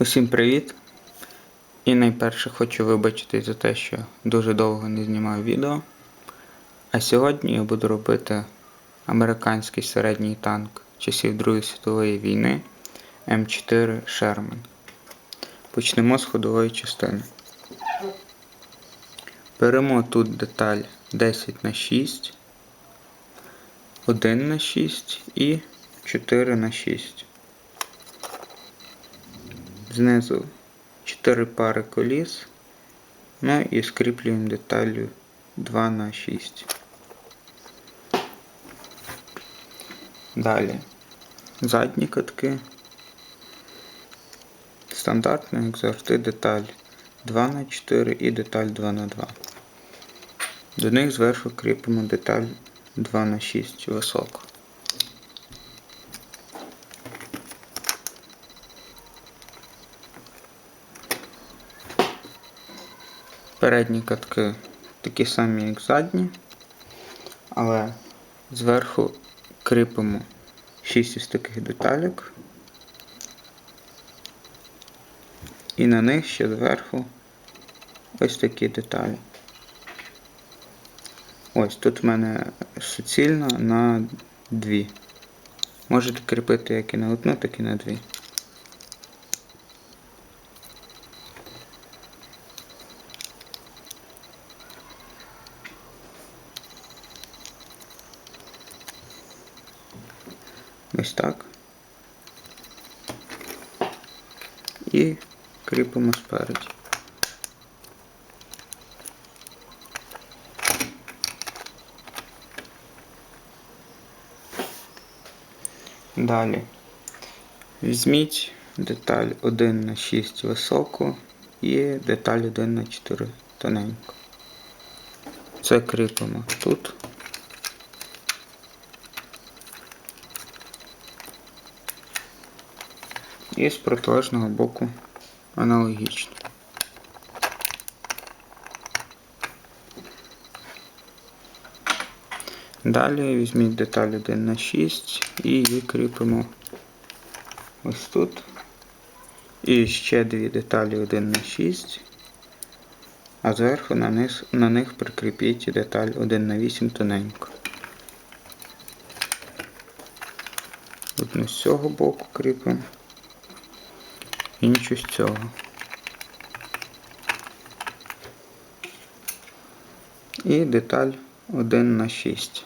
Усім привіт! І найперше хочу вибачити за те, що дуже довго не знімав відео. А сьогодні я буду робити американський середній танк часів Другої світової війни М4 Sherman. Почнемо з ходової частини. Беремо тут деталь 10 на 6 1 на 6 і 4 на 6 Знизу 4 пари коліс. Ну і скріплюємо деталлю 2 на 6 Далі задні катки. Стандартно, як завжди, деталь 2 на 4 і деталь 2 на 2 До них зверху кріпимо деталь 2 на 6 високо. Передні катки такі самі, як задні, але зверху кріпимо 6 із таких деталек. І на них ще зверху ось такі деталі. Ось тут в мене суцільно на дві. Можете кріпити як і на одну, так і на дві. Ось так. І кріпимо спереді. Далі візьміть деталь 1 на 6 високу і деталь 1 на 4 тоненьку. Це кріпимо тут. І з протилежного боку аналогічно. Далі візьміть деталь 1 на 6 і її кріпимо ось тут. І ще дві деталі 1 на 6, а зверху на них, на них прикріпіть деталь 1 на 8 тоненько. Одну з цього боку кріпимо, іншу з цього. І деталь 1 на 6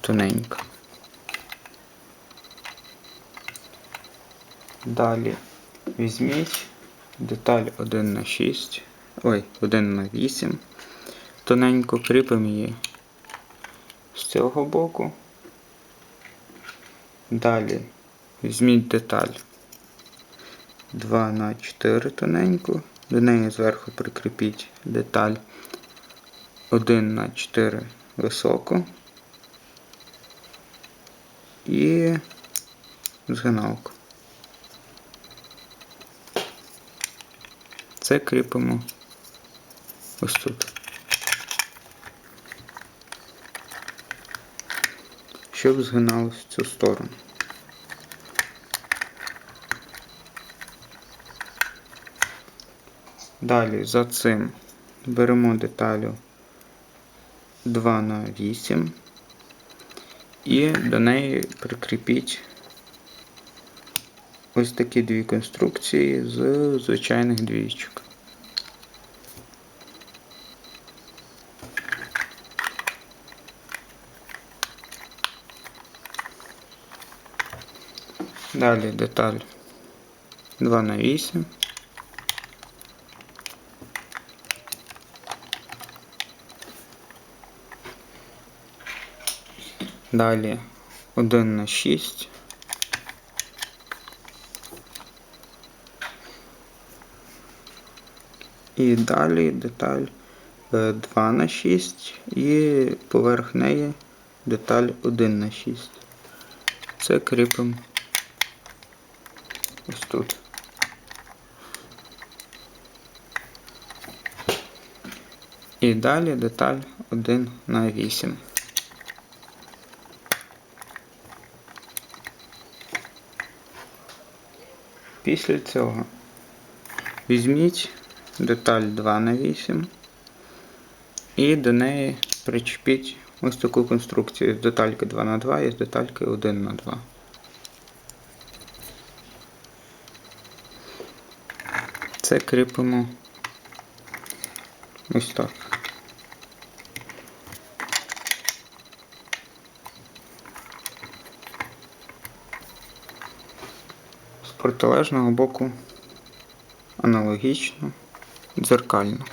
тоненько. Далі візьміть деталь 1 на 6, ой, 1 на 8, тоненько кріпимо її з цього боку. Далі візьміть деталь 2 на 4 тоненько, до неї зверху прикріпіть деталь 1 на 4 високо і згиналку. Це кріпимо ось тут. Щоб згиналось в цю сторону. Далі за цим беремо деталю 2 на 8 і до неї прикріпіть ось такі дві конструкції з звичайних двічок. Далі деталь 2 на 8 Далі 1 на 6. І далі деталь 2 на 6 і поверх неї деталь 1 на 6. Це кріпимо ось тут. І далі деталь 1 на 8. Після цього візьміть деталь 2 на 8 і до неї причепіть ось таку конструкцію з детальки 2 на 2 і з детальки 1 на 2. Це кріпимо ось так. З протилежного боку аналогічно, дзеркально.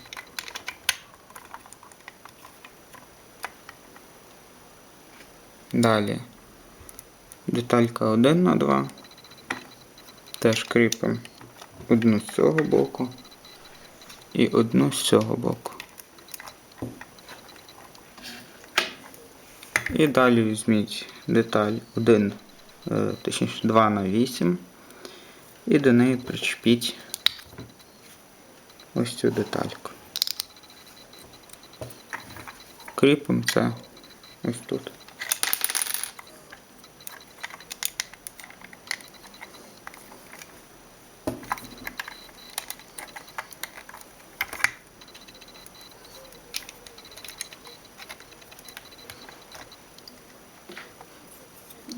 Далі деталька 1 на 2. Теж кріпимо одну з цього боку і одну з цього боку. І далі візьміть деталь 1, е, точніше 2 на 8 і до неї причепіть ось цю детальку. Кріпимо це ось тут.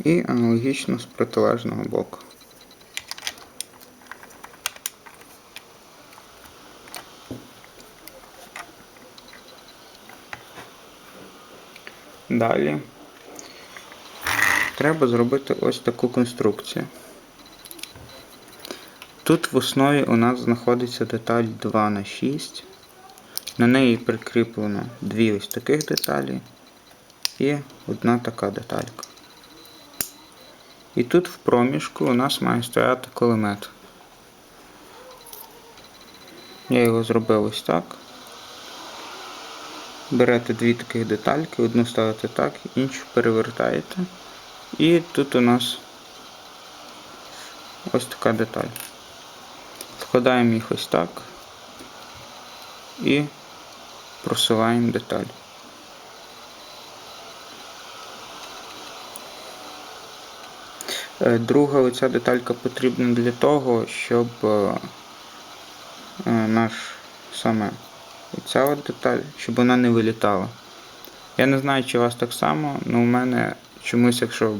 І аналогічно з протилежного боку. Далі треба зробити ось таку конструкцію. Тут в основі у нас знаходиться деталь 2 на 6 На неї прикріплено дві ось таких деталі і одна така деталька. І тут в проміжку у нас має стояти кулемет. Я його зробив ось так. Берете дві таких детальки, одну ставите так, іншу перевертаєте. І тут у нас ось така деталь. Складаємо їх ось так і просуваємо деталь. Е, Друга оця деталька потрібна для того, щоб е, е, наш саме оця от деталь, щоб вона не вилітала. Я не знаю, чи у вас так само, але у мене чомусь, якщо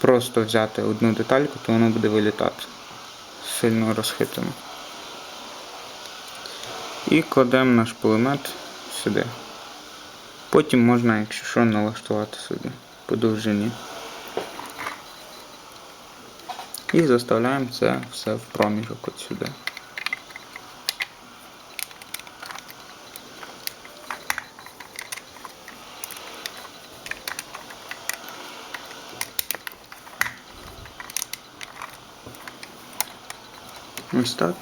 просто взяти одну детальку, то воно буде вилітати. Сильно розхитано. І кладемо наш пулемет сюди. Потім можна, якщо що, налаштувати сюди по довжині. І заставляємо це все в проміжок от сюди. Ось так.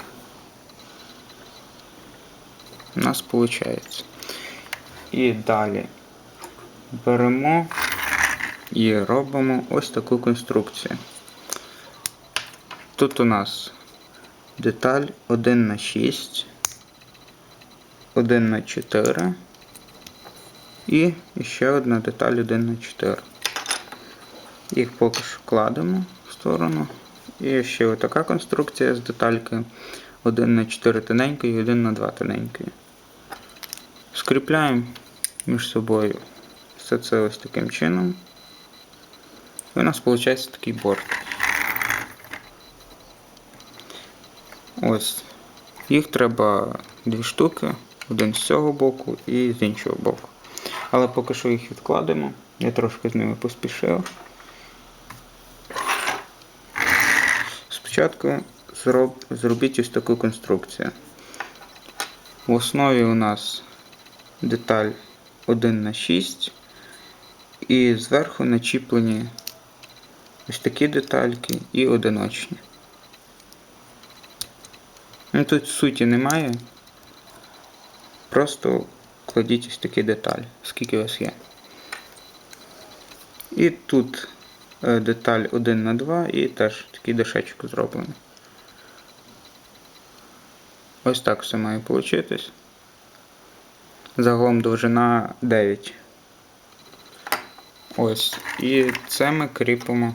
У нас виходить. І далі беремо і робимо ось таку конструкцію. Тут у нас деталь 1 на 6, 1 на 4 і ще одна деталь 1 на 4. Їх поки що кладемо в сторону. І ще отака конструкція з детальки 1 на 4 тоненької і 1 на 2 тоненької. Скріпляємо між собою все це ось таким чином. І у нас виходить такий борт. Ось. Їх треба дві штуки, один з цього боку і з іншого боку. Але поки що їх відкладемо. Я трошки з ними поспішив. Спочатку зроб, зробіть ось таку конструкцію. В основі у нас деталь 1 на 6 і зверху начіплені ось такі детальки і одиночні. Ну Тут суті немає. Просто кладіть ось такі деталі, скільки у вас є. І тут деталь 1 на 2 і теж такий дешечок зроблений. Ось так все має получитись. Загалом довжина 9. Ось. І це ми кріпимо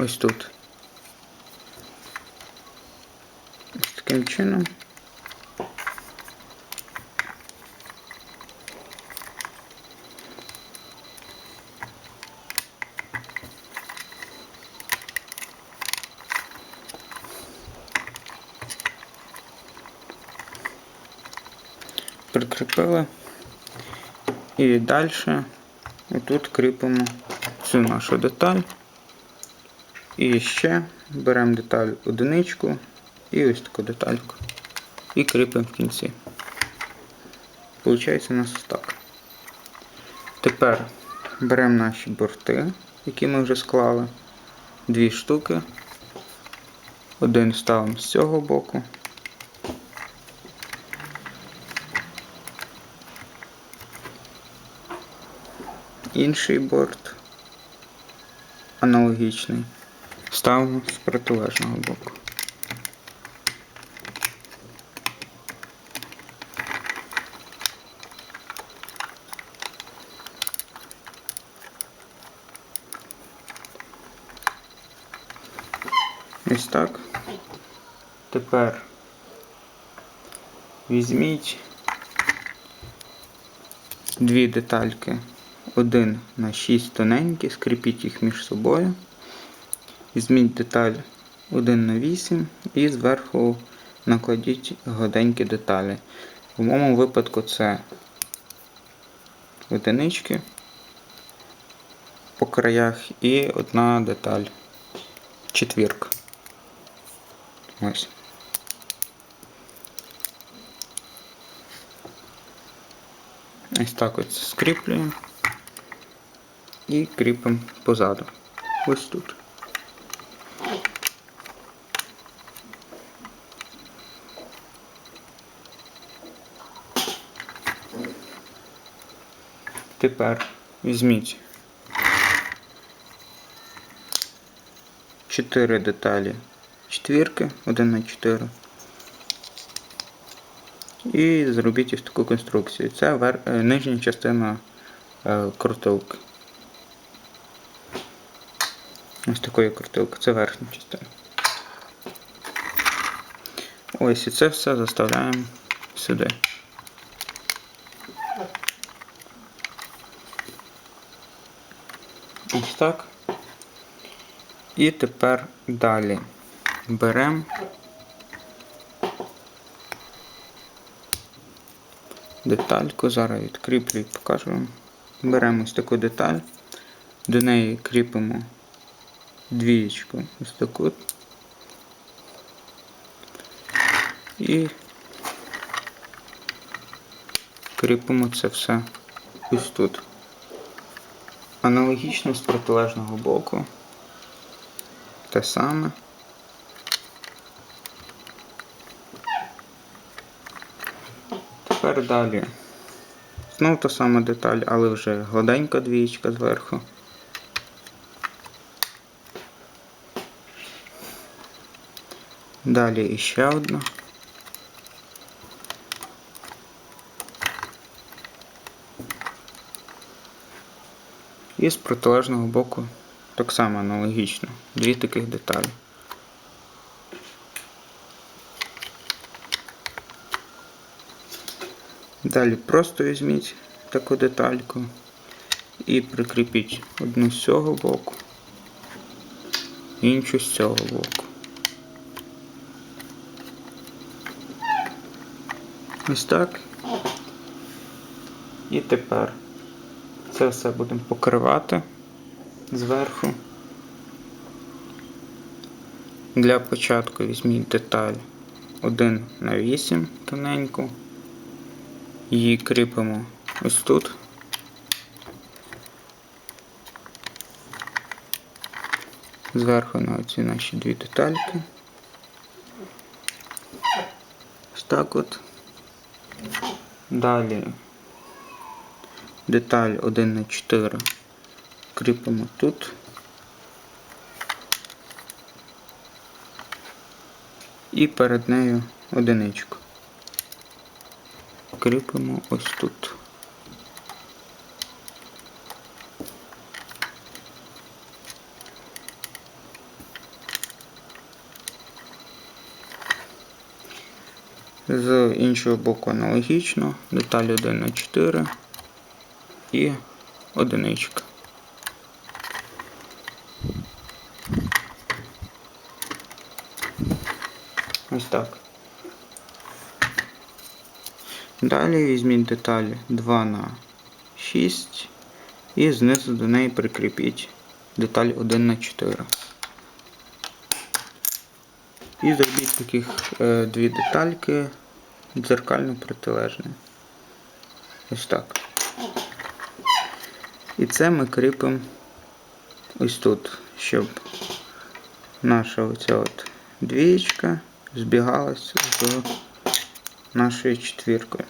ось тут. Ось таким чином. Прикріпили. І далі тут кріпимо цю нашу деталь. І ще беремо деталь одиничку і ось таку детальку. І кріпимо в кінці. Получається у нас ось так. Тепер беремо наші борти, які ми вже склали. Дві штуки. Один ставимо з цього боку. Інший борт аналогічний. Ставимо з протилежного боку. Ось так. Тепер візьміть дві детальки. Один на 6 тоненькі, скріпіть їх між собою. Візьміть деталь 1 на 8 і зверху накладіть гладенькі деталі. В моєму випадку це одинички по краях і одна деталь. Четвірка. Ось. Ось так ось скріплюємо і кріпимо позаду. Ось тут. Тепер візьміть 4 деталі четвірки, 1 на 4. І зробіть ось таку конструкцію. Це е, нижня частина е, крутилки. Ось такої крутилки, це верхня частина. Ось і це все заставляємо сюди. Ось так. І тепер далі беремо детальку, зараз відкріплю і покажу вам. Беремо ось таку деталь, до неї кріпимо двієчку, ось таку. І кріпимо це все ось тут. Аналогічно з протилежного боку. Те саме. Тепер далі. Знову та сама деталь, але вже гладенька двієчка зверху. Далі іще одна. І з протилежного боку так само аналогічно. Дві таких деталі. Далі просто візьміть таку детальку і прикріпіть одну з цього боку, іншу з цього боку. Ось так. І тепер це все будемо покривати зверху. Для початку візьміть деталь 1 на 8 тоненьку. Її кріпимо ось тут. Зверху на оці наші дві детальки. Ось так от. Далі деталь 1 на 4 кріпимо тут. І перед нею одиничку. Кріпимо ось тут. З іншого боку аналогічно, деталь 1 на 4 і одиничка. Ось так. Далі візьміть деталь 2 на 6 і знизу до неї прикріпіть деталь 1 на 4. І зробіть таких е, дві детальки дзеркально протилежні. Ось так. І це ми кріпимо ось тут, щоб наша оця от двієчка збігалася з нашою четвіркою.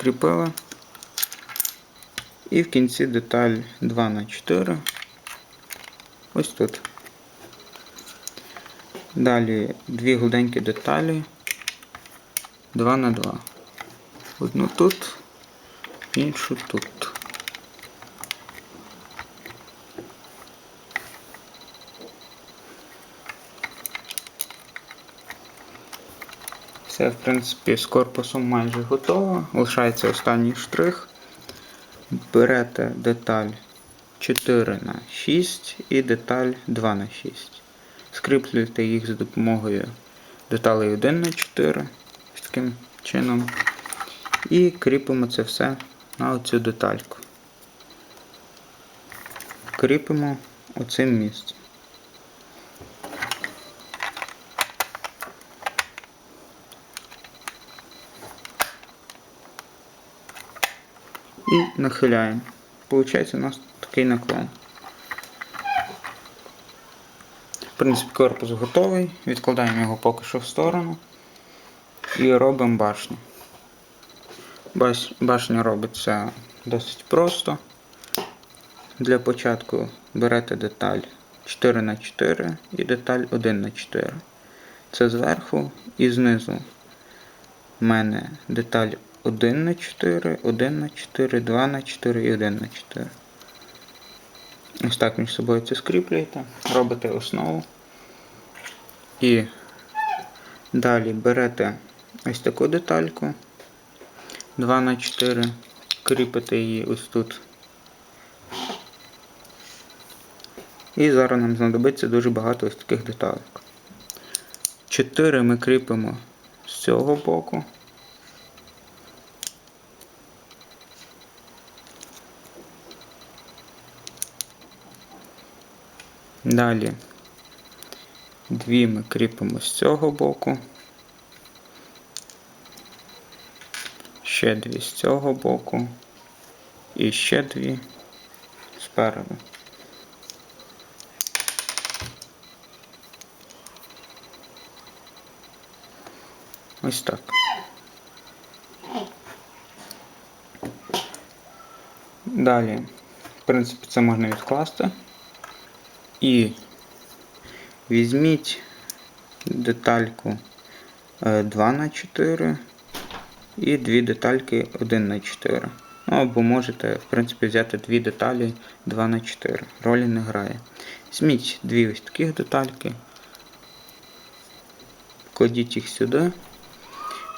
Прикріпила. І в кінці деталь 2 на 4 ось тут. Далі дві гладенькі деталі 2 на 2. Одну тут, іншу тут. Все, в принципі, з корпусом майже готово. Лишається останній штрих. Берете деталь 4 на 6 і деталь 2 на 6. Скріплюєте їх за допомогою деталей 1 на 4 ось таким чином. І кріпимо це все на оцю детальку. Кріпимо оцим місцем. І нахиляємо. Получається у нас такий наклон. В принципі, корпус готовий. Відкладаємо його поки що в сторону і робимо башню. Баш- Башня робиться досить просто. Для початку берете деталь 4 на 4 і деталь 1 на 4. Це зверху і знизу. У мене деталь 1 на 4, 1 на 4, 2 на 4 і 1 на 4. Ось так між собою це скріплюєте, робите основу. І далі берете ось таку детальку 2 на 4, кріпите її ось тут. І зараз нам знадобиться дуже багато ось таких деталек. 4 ми кріпимо з цього боку. Далі дві ми кріпимо з цього боку. Ще дві з цього боку. І ще дві спереду. Ось так. Далі, в принципі, це можна відкласти. І візьміть детальку 2 на 4 і дві детальки 1 на 4. Ну, або можете, в принципі, взяти дві деталі 2 на 4. Ролі не грає. Візьміть дві ось таких детальки. Кладіть їх сюди.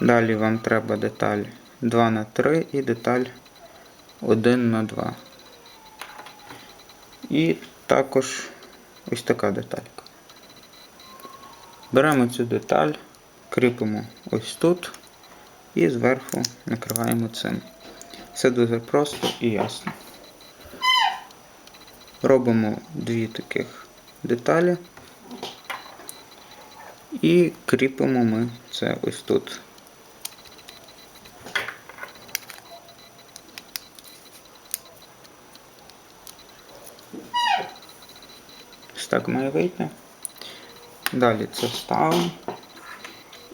Далі вам треба деталь 2 на 3 і деталь 1 на 2. І також ось така деталька. Беремо цю деталь, кріпимо ось тут і зверху накриваємо цим. Все дуже просто і ясно. Робимо дві таких деталі і кріпимо ми це ось тут. Так має вийти. Далі це ставимо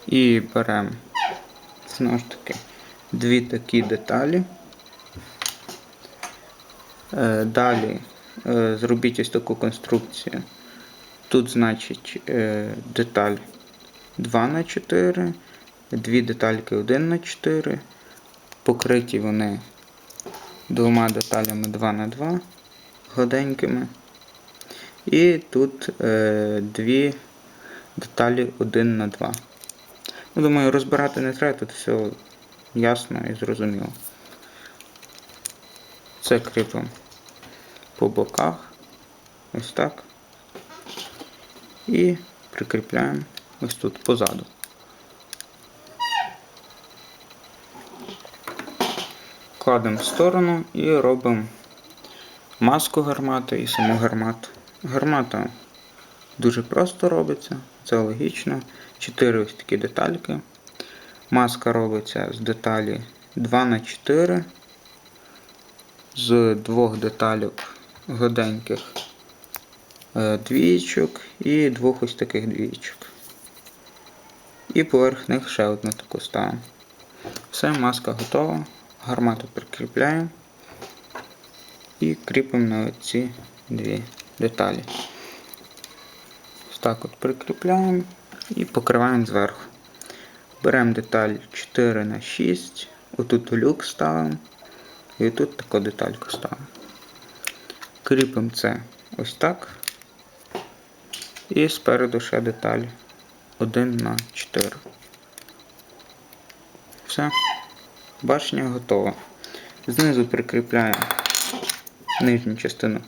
і беремо знову ж таки дві такі деталі. Е, Далі е, зробіть ось таку конструкцію. Тут, значить, е, деталь 2 на 4, дві детальки 1 на 4, Покриті вони двома деталями 2х2 гладенькими. І тут е, дві деталі 1 на 2 Ну, Думаю, розбирати не треба, тут все ясно і зрозуміло. Це кріпимо по боках. Ось так. І прикріпляємо ось тут позаду. Кладемо в сторону і робимо маску гармати і саму гармату. Гармата дуже просто робиться, це логічно. Чотири ось такі детальки. Маска робиться з деталі 2 на 4 з двох деталек гладеньких е, двієчок і двох ось таких двієчок. І поверх них ще одну таку ставимо. Все, маска готова. Гармату прикріпляємо і кріпимо на ці дві деталі. Ось так от прикріпляємо і покриваємо зверху. Беремо деталь 4 на 6 отут люк ставимо і тут таку детальку ставимо. Кріпимо це ось так. І спереду ще деталь 1 на 4. Все. Башня готова. Знизу прикріпляємо нижню частину.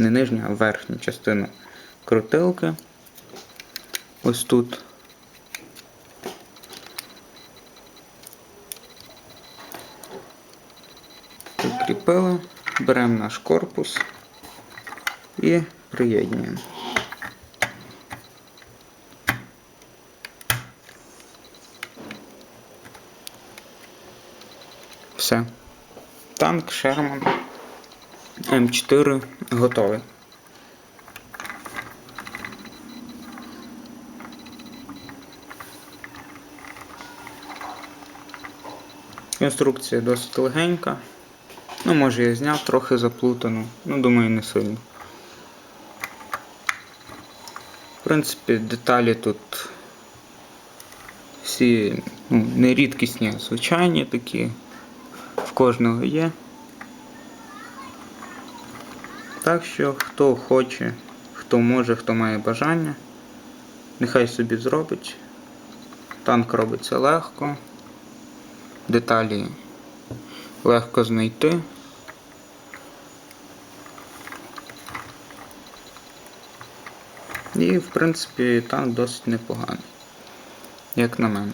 Не нижню, а верхню частину крутилки. Ось тут. Прикріпили, беремо наш корпус і приєднуємо. Все. Танк Шерман М4 готовий. Конструкція досить легенька. Ну, може я зняв трохи заплутану, ну думаю, не сильно. В принципі, деталі тут всі ну, не рідкісні, а звичайні такі. В кожного є. Так що, хто хоче, хто може, хто має бажання, нехай собі зробить. Танк робиться легко, деталі легко знайти. І, в принципі, танк досить непоганий, як на мене.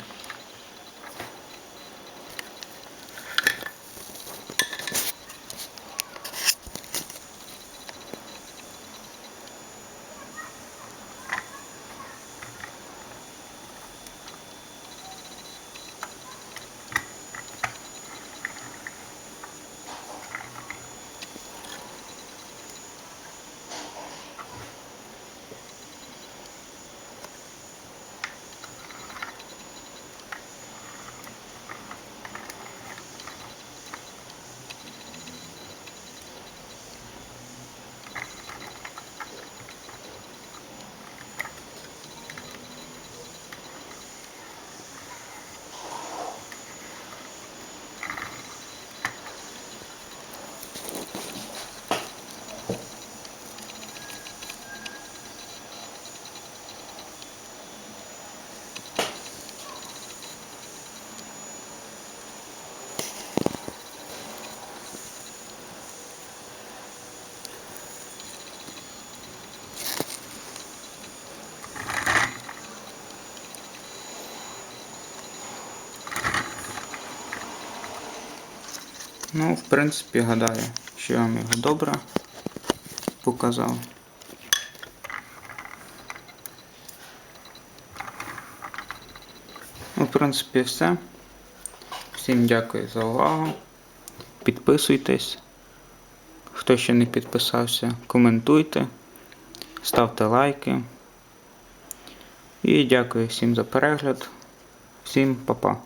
Ну, в принципі, гадаю, що я вам його добре показав. Ну, в принципі, все. Всім дякую за увагу. Підписуйтесь. Хто ще не підписався, коментуйте, ставте лайки. І дякую всім за перегляд. Всім па-па.